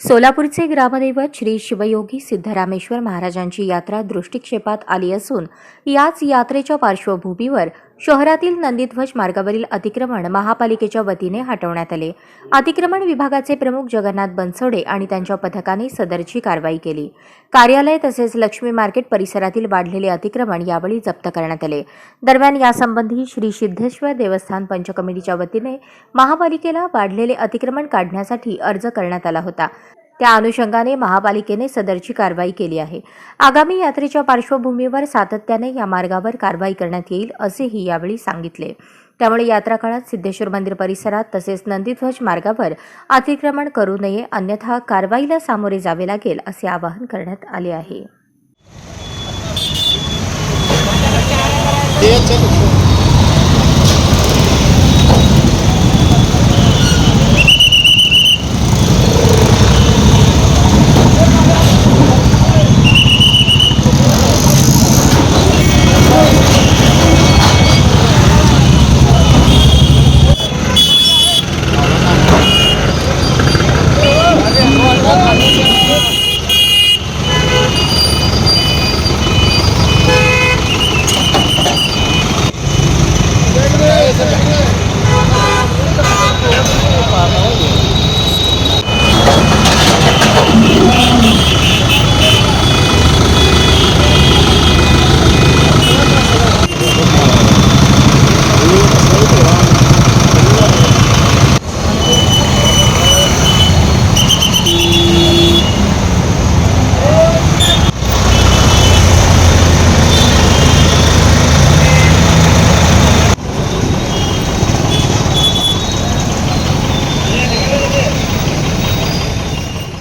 सोलापूरचे ग्रामदैवत श्री शिवयोगी सिद्धरामेश्वर महाराजांची यात्रा दृष्टिक्षेपात आली असून याच यात्रेच्या पार्श्वभूमीवर शहरातील नंदीध्वज मार्गावरील अतिक्रमण महापालिकेच्या वतीने हटवण्यात आले. अतिक्रमण विभागाचे प्रमुख जगन्नाथ बनसोडे आणि त्यांच्या पथकाने सदरची कारवाई केली. कार्यालय तसेच लक्ष्मी मार्केट परिसरातील वाढलेले अतिक्रमण यावेळी जप्त करण्यात आले. दरम्यान यासंबंधी श्री सिद्धेश्वर देवस्थान पंचकमिटीच्या वतीने महापालिकेला वाढलेले अतिक्रमण काढण्यासाठी अर्ज करण्यात आला होता. त्या अनुषंगाने महापालिकेने सदरची कारवाई केली आहे. आगामी यात्रेच्या पार्श्वभूमीवर सातत्याने या मार्गावर कारवाई करण्यात येईल असेही यावेळी सांगितले. त्यामुळे यात्रा काळात सिद्धेश्वर मंदिर परिसरात तसेच नंदीध्वज मार्गावर अतिक्रमण करू नये अन्यथा कारवाईला सामोरे जावे लागेल असे आवाहन करण्यात आले आहे.